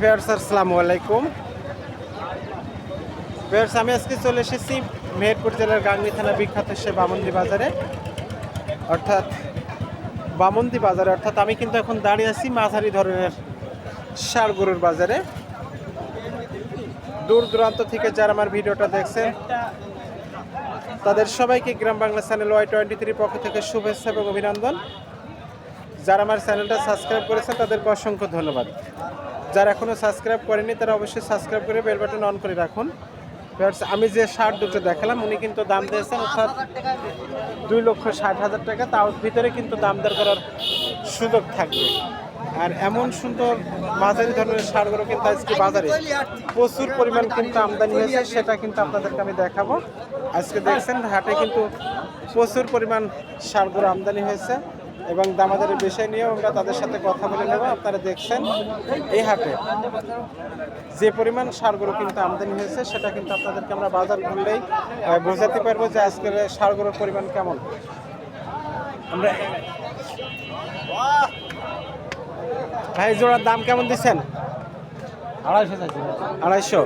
Fairs আসসালামু আলাইকুম। Fairs আমি আজকে চলে এসেছি মেহেরপুর জেলার গাংনী থানা বিখ্যাত সে বামন্দি বাজারে। অর্থাৎ বামন্দি বাজারে, অর্থাৎ আমি কিন্তু এখন দাঁড়িয়ে আছি মাঝারি ধরনের সার গরুর বাজারে। দূর দূরান্ত থেকে যারা আমার ভিডিওটা দেখছেন, তাদের সবাইকে Gram Bangla channel Y twenty three পক্ষ থেকে শুভেচ্ছা এবং অভিনন্দন। যারা আমার চ্যানেলটা সাবস্ক্রাইব করেছেন, তাদেরকে অসংখ্য ধন্যবাদ। যারা এখনও সাবস্ক্রাইব করেনি তারা অবশ্যই সাবস্ক্রাইব করে বেল বাটন অন করে রাখুন। আমি যে শার্ট দুটো দেখালাম, উনি কিন্তু দাম দিয়েছেন অর্থাৎ দুই লক্ষ ষাট হাজার টাকা। তার ভিতরে কিন্তু দাম দর করার সুযোগ থাকবে। আর এমন সুন্দর মাঝারি ধরনের সারগুলো কিন্তু আজকে বাজারে প্রচুর পরিমাণ কিন্তু আমদানি হয়েছে, সেটা কিন্তু আপনাদেরকে আমি দেখাবো। আজকে দেখছেন, হাটে কিন্তু প্রচুর পরিমাণ সারগুলো আমদানি হয়েছে। এবং দামাদারের বিষয় নিয়েও আমরা তাদের সাথে কথা বলে নেব। আপনারা দেখছেন এই হাটে যে পরিমাণ সারগুলো কিন্তু আমদানি হয়েছে সেটা কিন্তু আপনাদেরকে আমরা বাজার ঘুরলেই বোঝাতে পারব যে আজকের সারগুলোর পরিমাণ কেমন। আমরা ভাই জোড়ার দাম কেমন দিচ্ছেন? আড়াইশো আড়াইশো।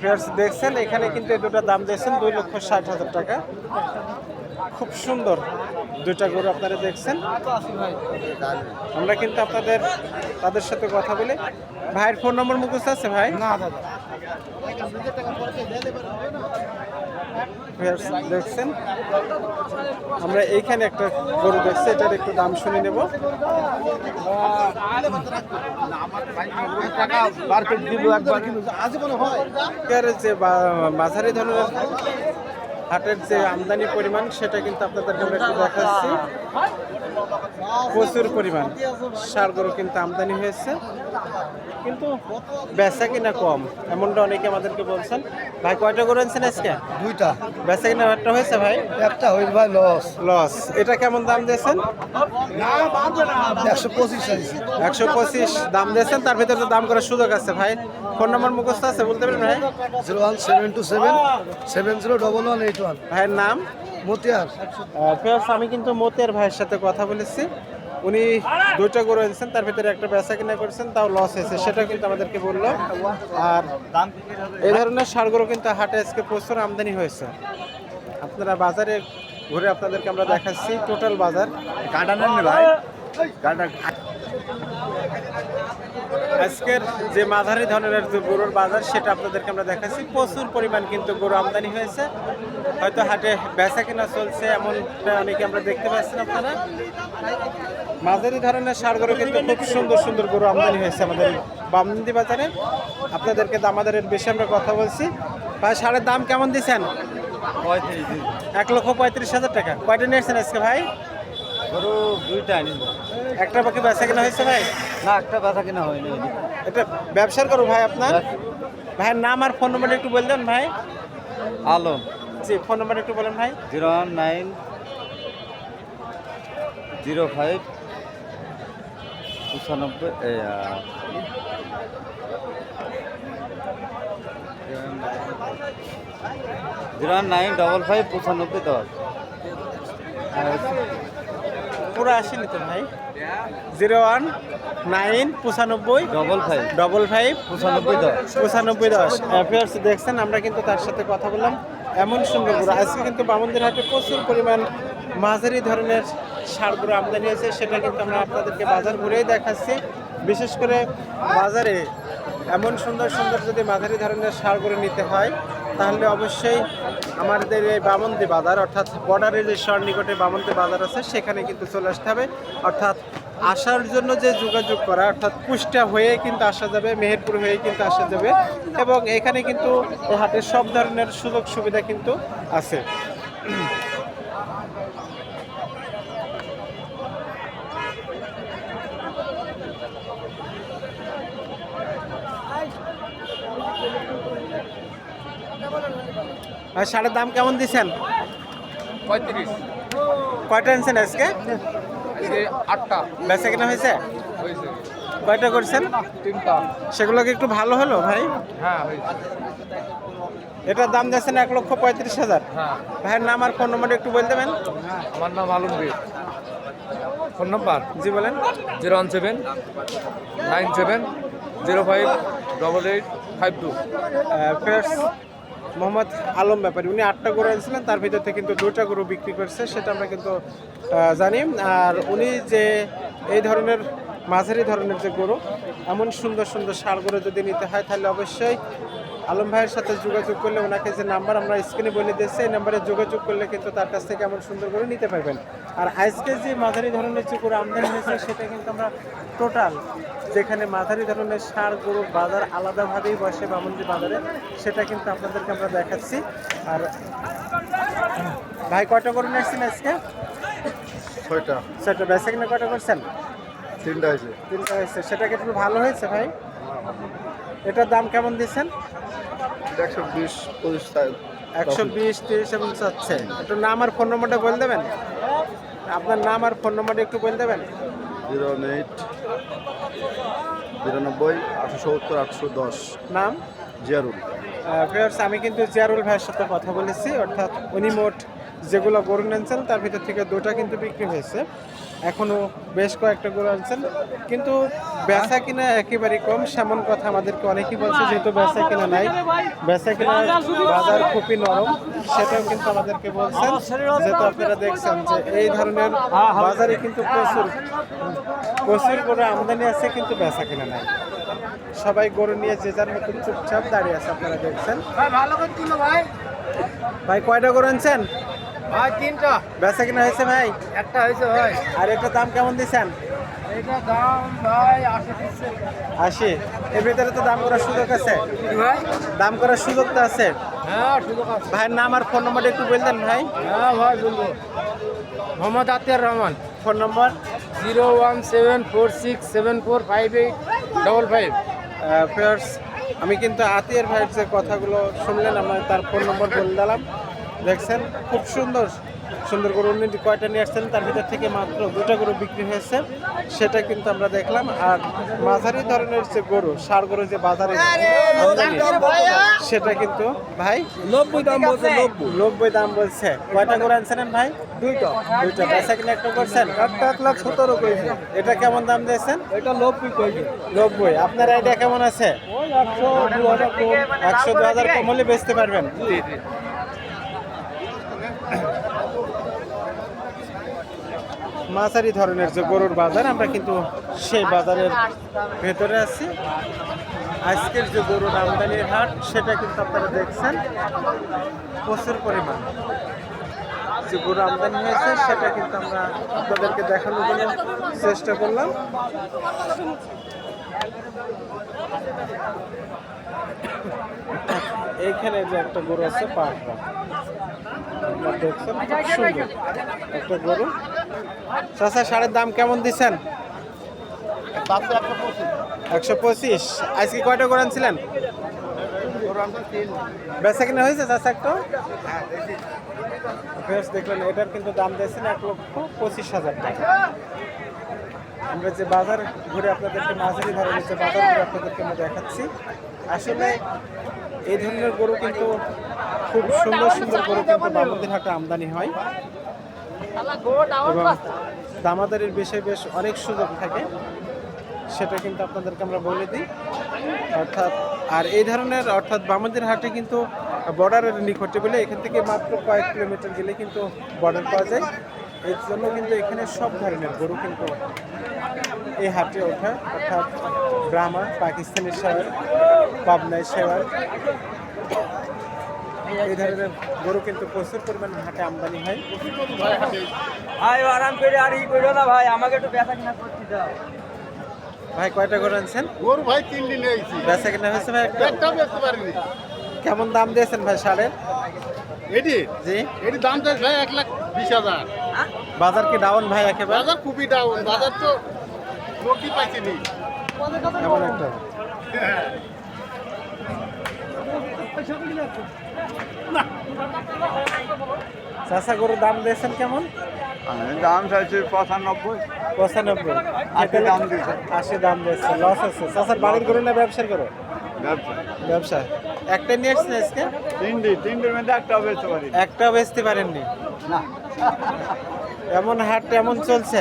Viewers, দেখছেন এখানে কিন্তু এই দুটো দাম দিয়েছেন দুই লক্ষ ষাট হাজার টাকা। খুব সুন্দর দুইটা গরু আপনারা দেখছেন। আমরা কিন্তু আপনাদের তাদের সাথে কথা বলি। ভাইয়ের ফোন নম্বর মুখস্থ আছে ভাই? না দাদা। Viewers, দেখছেন। আমরা এইখানে একটা গরু দেখছি এটার একটু দাম শুনে নেব। হয় যে বা- মাঝারি ধরনের হাটের যে আমদানি পরিমাণ সেটা কিন্তু আপনাদেরকে আমরা একটু দেখাচ্ছি। প্রচুর পরিমাণ সার গরু কিন্তু আমদানি হয়েছে। কিন্তু বেচা কিনা কম এমনটা অনেকে আমাদেরকে বলছেন। ভাই কয়টা গরু আনছেন আজকে? দুইটা। বেচা কিনা একটা হয়েছে ভাই? একটা হয়েছে ভাই লস। লস। এটা কেমন দাম দিয়েছেন? একশো পঁচিশ একশো পঁচিশ দাম দিয়েছেন তার ভিতরে তো দাম করার সুযোগ আছে ভাই। ফোন নম্বর মুখস্থ আছে বলতে পারেন ভাই? Zero one seven two seven seven zero double one eight one. ভাইয়ের নাম? মতিয়ার। ফেরস আমি কিন্তু মতের ভাইয়ের সাথে কথা বলেছি। উনি দুইটা গরু এনেছেন তার ভিতরে একটা বেচা কিনা করেছেন তাও লস হয়েছে সেটা কিন্তু আমাদেরকে বলল। আর এই ধরনের সারগুলো কিন্তু হাটে আজকে প্রচুর আমদানি হয়েছে। আপনারা বাজারে ঘুরে আপনাদেরকে আমরা দেখাচ্ছি টোটাল বাজার। কাটা ভাই। আজকের যে মাঝারি ধরনের যে গরুর বাজার সেটা আপনাদেরকে আমরা দেখাচ্ছি। প্রচুর পরিমাণ কিন্তু গরু আমদানি হয়েছে। হয়তো হাটে বেচা কেনা চলছে এমনটা অনেকে আমরা দেখতে পাচ্ছেন আপনারা। মাঝারি ধরনের সার গরু কিন্তু খুব সুন্দর সুন্দর গরু আমদানি হয়েছে আমাদের বামন্দি বাজারে। আপনাদেরকে দামাদারের বেশি আমরা কথা বলছি। ভাই সারের দাম কেমন দিচ্ছেন? পঁয়ত্রিশ এক লক্ষ পঁয়ত্রিশ হাজার টাকা। কয়টা নিয়েছেন আজকে ভাই? গরু দুইটা আনি একটা বাকি বেচা কেনা হয়েছে ভাই? না একটা ব্যথা কিনা হয়নি। এটা ব্যবসার করো ভাই আপনার? ভাইয়ের নাম আর ফোন নম্বর একটু বলবেন ভাই। আলো জি ফোন নম্বর একটু বলেন ভাই। Zero one nine zero five পঁচানব্বই জিরো নাইন ডবল ফাইভ পঁচানব্বই দশ। পুরো আসেনি তো ভাই? জিরো ওয়ান নাইন পঁচানব্বই ডবল ফাইভ ডবল ফাইভ পঁচানব্বই দশ। পঁচানব্বই দশ। অ্যাফেয়ার্স দেখছেন আমরা কিন্তু তার সাথে কথা বললাম। এমন সুন্দর গরু আজকে কিন্তু বামন্দির হাটে প্রচুর পরিমাণ মাঝারি ধরনের সারগুলো আমদানি হয়েছে সেটা কিন্তু আমরা আপনাদেরকে বাজার ঘুরেই দেখাচ্ছি। বিশেষ করে বাজারে এমন সুন্দর সুন্দর যদি মাঝারি ধরনের সারগুলো নিতে হয় তাহলে অবশ্যই আমাদের এই বামন্দি বাজার, অর্থাৎ বর্ডারের যে নিকটে বামন্দি বাজার আছে, সেখানে কিন্তু চলে আসতে হবে। অর্থাৎ আসার জন্য যে যোগাযোগ করা, অর্থাৎ কুষ্টা হয়ে কিন্তু আসা যাবে, মেহেরপুর হয়ে কিন্তু আসা যাবে, এবং এখানে কিন্তু হাটের সব ধরনের সুযোগ সুবিধা কিন্তু আছে। আর শাড়ির দাম কেমন দিচ্ছেন? পঁয়ত্রিশ। কয়টা আনছেন আজকে? আটটা। বেচা কেনা হয়েছে? কয়টা করছেন? তিনটা। সেগুলো কি একটু ভালো হলো ভাই? হ্যাঁ এটার দাম দিয়েছেন এক লক্ষ পঁয়ত্রিশ হাজার। হ্যাঁ। ভাইয়ের নাম আর ফোন নম্বর একটু বলে দেবেন। আমার নাম আলমগীর। ফোন নম্বর? জি বলেন। Zero one seven nine seven zero five double eight five two. Mohammad Alam Bepari. উনি আটটা গরু এনেছিলেন, তার ভিতর থেকে কিন্তু দুটা গরু বিক্রি করছে, সেটা আমরা কিন্তু জানি। আর উনি যে এই ধরনের মাঝারি ধরনের যে গরু এমন সুন্দর সুন্দর সার গরু যদি নিতে হয় তাহলে অবশ্যই আলম ভাইয়ের সাথে যোগাযোগ করলে ওনাকে যে নাম্বার আমরা স্ক্রিনে বলে দিয়েছি এই নাম্বারে যোগাযোগ করলে কিন্তু তার কাছ থেকে এমন সুন্দর করে নিতে পারবেন। আর আজকে যে মাঝারি ধরনের যে গরু আমদানি হয়েছে সেটা কিন্তু আমরা টোটাল যেখানে মাঝারি ধরনের সার গরুর বাজার আলাদাভাবেই বসে বামন্দি বাজারে সেটা কিন্তু আপনাদেরকে আমরা দেখাচ্ছি। আর ভাই কয়টা গরু নিয়েছেন আজকে? ছয়টা। সেটা বেসে কিনা কয়টা করছেন? তিনটা আছে তিনটা হয়েছে। সেটা কি একটু ভালো হয়েছে ভাই? এটার দাম কেমন দিচ্ছেন একশো বিশ পঁচিশ একশো বিশ তিরিশ এমন চাচ্ছে। একটু নাম আর ফোন নম্বরটা বলে দেবেন? আপনার নাম আর ফোন নম্বরটা একটু বলে দেবেন? জিরো এইট বিরানব্বই আটশো সত্তর আটশো দশ। নাম? জিয়ারুল। ভিউয়ার্স আমি কিন্তু জিয়ারুল ভাইয়ের সাথে কথা বলেছি অর্থাৎ উনি মোট যেগুলো গরু নিয়েছেন তার ভিতর থেকে দুটা কিন্তু বিক্রি হয়েছে। এখনও বেশ কয়েকটা গরু আনছেন। কিন্তু বেচা কিনা একেবারেই কম, সেমন কথা আমাদেরকে অনেকেই বলছে, যেহেতু বেচা কিনা নাই। বেচা কিনা বাজার খুবই নরম, সেটাও কিন্তু আমাদেরকে বলছেন। যেহেতু আপনারা দেখছেন যে এই ধরনের বাজারে কিন্তু প্রচুর প্রচুর গরু আমদানি আছে, কিন্তু বেচা কিনা নাই। সবাই গরু নিয়ে যে যার মতো চুপচাপ দাঁড়িয়ে আছে, আপনারা দেখছেন। ভাই, কয়টা গরু আনছেন? ভাই তিনটা। বেচা কিনা হয়েছে ভাই? একটা হয়েছে ভাই। আর একটা দাম কেমন দিচ্ছেন? এটা দাম ভাই আশি দিচ্ছে। আশি। এর ভিতরে তো দাম করার সুযোগ আছে। ভাই? দাম করার সুযোগ তো আছে। হ্যাঁ সুযোগ আছে। ভাইয়ের নাম আর ফোন নম্বরটা একটু বলতেন ভাই। হ্যাঁ ভাই বলব। মোহাম্মদ আতিয়ার রহমান। ফোন নম্বর? Zero one seven four six seven four five eight double five. Fairs আমি কিন্তু আতিয়ার ভাইয়ের যে কথাগুলো শুনলেন আমরা তার ফোন নম্বর বলে দিলাম। দেখছেন খুব সুন্দর সুন্দর গরু উনি কয়টা নিয়ে আসছেন তার ভিতর থেকে মাত্র দুটো গরু বিক্রি হয়েছে সেটা কিন্তু আমরা দেখলাম। আর মাঝারি ধরনের যে গরু সার গরু যে বাজারে সেটা কিন্তু ভাই নব্বই দাম বলছে নব্বই। দাম বলছে। কয়টা গরু আনছেন ভাই? দুইটা। দুইটা। বেচা কিনা একটা করছেন? এক লাখ সতেরো কইছে। এটা কেমন দাম দিয়েছেন? এটা নব্বই কইছে। নব্বই। আপনার আইডিয়া কেমন আছে? একশো দু হাজার একশো দু হাজার কম হলে বেচতে পারবেন। মাঝারি ধরনের যে গরুর বাজার, আমরা কিন্তু সেই বাজারের ভেতরে আছি। আজকের যে গরুর আমদানির হাট সেটা কিন্তু আপনারা দেখছেন। প্রচুর পরিমাণ। যে গরু আমদানি হয়েছে, সেটা কিন্তু আমরা আপনাদেরকে দেখানোর জন্য চেষ্টা করলাম। এইখানে যে একটা গরু আছে, পাঁচটা। দেখছেন একটা গরু। চাষা সারের দাম কেমন দিচ্ছেন? একশো পঁচিশ। আজকে কয়টা গরু আনছিলেন? বেচা কিনা হয়েছে চাষা একটা? বেশ দেখলেন এটার কিন্তু দাম দিয়েছেন এক লক্ষ পঁচিশ হাজার টাকা। আমরা যে বাজার ঘুরে আপনাদেরকে মাঝারি ধরনের যে বাজার ঘুরে আপনাদেরকে আমরা দেখাচ্ছি আসলে এই ধরনের গরু কিন্তু খুব সুন্দর সুন্দর গরু কিন্তু বামন্দির হাটে আমদানি হয়। এবং দামাদারির বিষয়ে বেশ অনেক সুযোগ থাকে। সেটা কিন্তু আপনাদেরকে আমরা বলে দিই। অর্থাৎ আর এই ধরনের অর্থাৎ বামন্দির হাটে কিন্তু বর্ডারের নিকটে বলে এখান থেকে মাত্র কয়েক কিলোমিটার গেলে কিন্তু বর্ডার পাওয়া যায়। এর জন্য কিন্তু এখানে সব ধরনের গরু কিন্তু এই হাটে ওঠে। অর্থাৎ ব্রাহ্মা পাকিস্তানি শেয়ার পাবনায় শেয়ার এই ধরনের গরু কিন্তু প্রচুর পরিমাণ হাটে আমদানি হয়। ভাই আরাম করে আর ই করো না ভাই আমাকে একটু ব্যথা কিনা করতে দাও। ভাই কয়টা গরু আনছেন? গরু ভাই তিন দিন হয়েছি। বেচা কিনা হয়েছে ভাই একটা? একটাও বেচতে পারিনি। কেমন দাম দিয়েছেন ভাই সারের এটি? জি। এটি দাম চাইছে ভাই এক লাখ বিশ হাজার। বাজার কি ডাউন ভাই একেবারে? বাজার খুবই ডাউন বাজার তো লোকই পাইছেনি। এমন একটা। চাষা গরুর দাম দিয়েছেন কেমন? দাম চাইছে পঁচানব্বই। পঁচানব্বই। আশি দাম দিয়েছে। আশি দাম দিয়েছে লস আছে। চাষার বাড়ির গরু না ব্যবসার গরু? ব্যবসা। একটা নিয়ে এসছেন আজকে? তিনটি তিনটির মধ্যে একটাও বেচতে পারি। একটাও বেচতে পারেননি? না। এমন হাট এমন চলছে।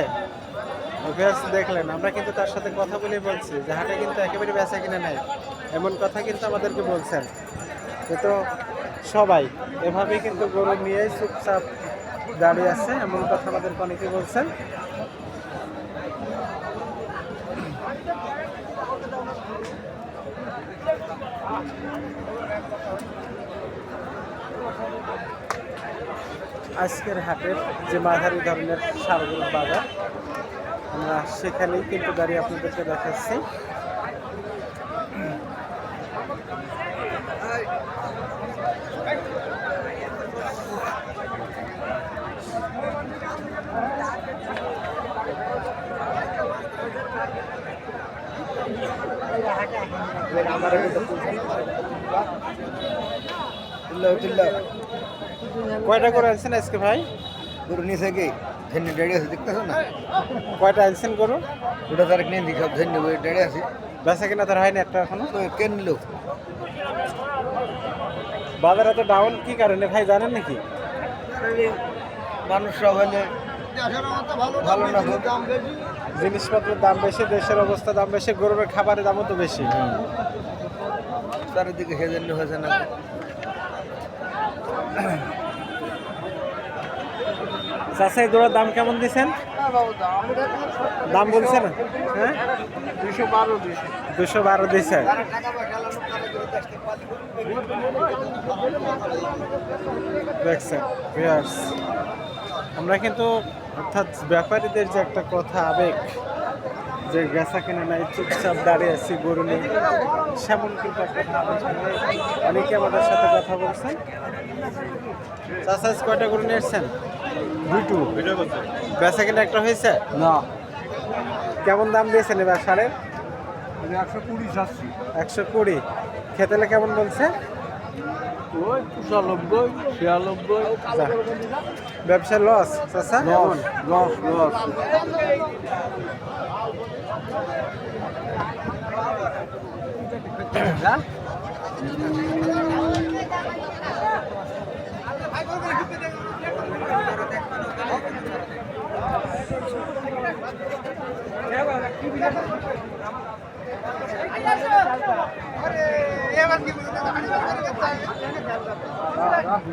অভ্যাস দেখলেন আমরা কিন্তু তার সাথে কথা বলে বলছি যে হাটে কিন্তু একেবারে বেচা কিনে নাই। এমন কথা কিন্তু আমাদেরকে বলছেন। তো সবাই এভাবে কিন্তু গরু নিয়ে চুপচাপ দাঁড়িয়ে আছে, এমন কথা আমাদের অনেকে বলছেন। আজকের হাটের যে মাঝারি ধরনের সারগুলো বাজার, আমরা সেখানেই কিন্তু দাঁড়িয়ে আপনাদেরকে দেখাচ্ছি। কয়টা করে আনছেন আজকে ভাই? গরু নিচে কি? ধন্য ডেড়ে আছে দেখতেছো না? কয়টা আনছেন গরু? ওটা তার নিয়ে সব ধন্য ডেড়ে আছে। বেচা কিনা ধর হয়নি একটা এখনও? তো কেন নিল বাজারে তো ডাউন কি কারণে? ভাই জানেন নাকি? মানুষ সব হলে ভালো না জিনিসপত্রের দাম বেশি দেশের অবস্থা দাম বেশি গরুর খাবারের দামও তো বেশি। চারিদিকে সেজন্য হয়েছে না? চাষা এই দাম কেমন দিছেন? দাম বলছেন? হ্যাঁ? দুশো বারো দুশো দুশো বারো দেখছেন ভিউয়ার্স আমরা কিন্তু অর্থাৎ ব্যাপারীদের যে একটা কথা আবেগ যে বেচা কিনে নাই চুপচাপ দাঁড়িয়ে আছি গরু নিয়ে সেমন কিন্তু একটা অনেকে আমাদের সাথে কথা বলছেন। চাষা কয়টা গরু নিয়েছেন দুটো বেচা কিনা একটা হয়েছে? না। কেমন দাম দিয়েছেন এবার সারের? একশো কুড়ি একশো কুড়ি। খেতেলে কেমন বলছে? ওই পঁচানব্বই ছিয়ানব্বই। ব্যবসা লস চাচা? এমন? লস লস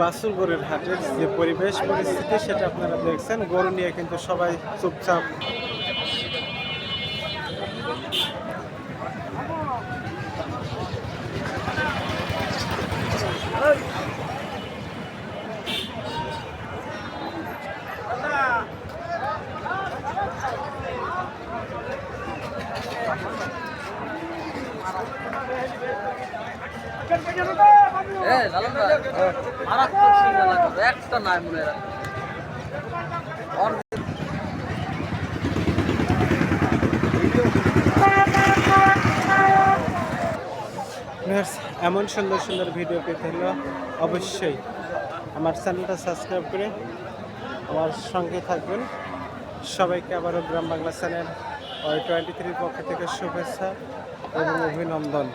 বাসুলগড়ের হাটের যে পরিবেশ পরিস্থিতি সেটা আপনারা দেখছেন। গরু নিয়ে কিন্তু সবাই চুপচাপ মনে এমন সুন্দর সুন্দর ভিডিও পেতে হলে অবশ্যই আমার চ্যানেলটা সাবস্ক্রাইব করে আমার সঙ্গে থাকবেন। সবাইকে আবারও Gram Bangla channel Y twenty থ্রির পক্ষ থেকে শুভেচ্ছা এবং অভিনন্দন।